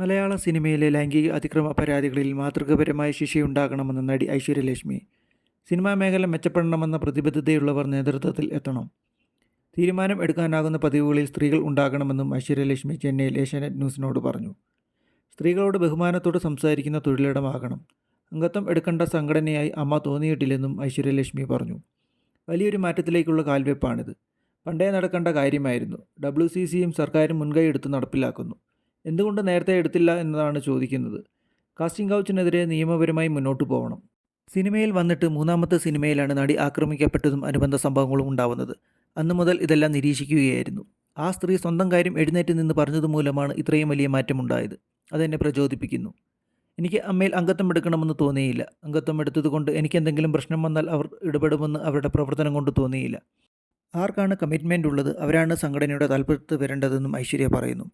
മലയാള സിനിമയിലെ ലൈംഗിക അതിക്രമ പരാതികളിൽ മാതൃകാപരമായ ശിക്ഷയുണ്ടാകണമെന്ന് നടി ഐശ്വര്യലക്ഷ്മി. സിനിമാ മേഖല മെച്ചപ്പെടണമെന്ന പ്രതിബദ്ധതയുള്ളവർ നേതൃത്വത്തിൽ എത്തണം. തീരുമാനം എടുക്കാനാകുന്ന പതിവുകളിൽ സ്ത്രീകൾ ഉണ്ടാകണമെന്നും ഐശ്വര്യലക്ഷ്മി ചെന്നൈയിൽ ഏഷ്യാനെറ്റ് ന്യൂസിനോട് പറഞ്ഞു. സ്ത്രീകളോട് ബഹുമാനത്തോട് സംസാരിക്കുന്ന തൊഴിലിടമാകണം. അംഗത്വം എടുക്കേണ്ട സംഘടനയായി അമ്മ തോന്നിയിട്ടില്ലെന്നും ഐശ്വര്യലക്ഷ്മി പറഞ്ഞു. വലിയൊരു മാറ്റത്തിലേക്കുള്ള കാൽവെപ്പാണിത്. പണ്ടേ നടക്കേണ്ട കാര്യമായിരുന്നു. ഡബ്ല്യു സി സിയും സർക്കാരും മുൻകൈ എടുത്ത് നടപ്പിലാക്കുന്നു. എന്തുകൊണ്ട് നേരത്തെ എടുത്തില്ല എന്നതാണ് ചോദിക്കുന്നത്. കാസ്റ്റിംഗ് കൗച്ചിനെതിരെ നിയമപരമായി മുന്നോട്ട് പോകണം സിനിമയിൽ വന്നിട്ട് മൂന്നാമത്തെ സിനിമയിലാണ് നടി ആക്രമിക്കപ്പെട്ടതും അനുബന്ധ സംഭവങ്ങളും ഉണ്ടാവുന്നത്. അന്നു മുതൽ ഇതെല്ലാം നിരീക്ഷിക്കുകയായിരുന്നു. ആ സ്ത്രീ സ്വന്തം കാര്യം എഴുന്നേറ്റ് നിന്ന് പറഞ്ഞതുമൂലമാണ് ഇത്രയും വലിയ മാറ്റമുണ്ടായത്. അതെന്നെ പ്രചോദിപ്പിക്കുന്നു. എനിക്ക് അമ്മയിൽ അംഗത്വം എടുക്കണമെന്ന് തോന്നിയില്ല. അംഗത്വം എടുത്തതുകൊണ്ട് എനിക്ക് എന്തെങ്കിലും പ്രശ്നം വന്നാൽ അവർ ഇടപെടുമെന്ന് അവരുടെ പ്രവർത്തനം കൊണ്ട് തോന്നിയില്ല. ആർക്കാണ് കമ്മിറ്റ്മെന്റ് ഉള്ളത്? അവരാണ് സംഘടനയുടെ താല്പര്യത്തിൽ വരേണ്ടതെന്നും ഐശ്വര്യ പറയുന്നു.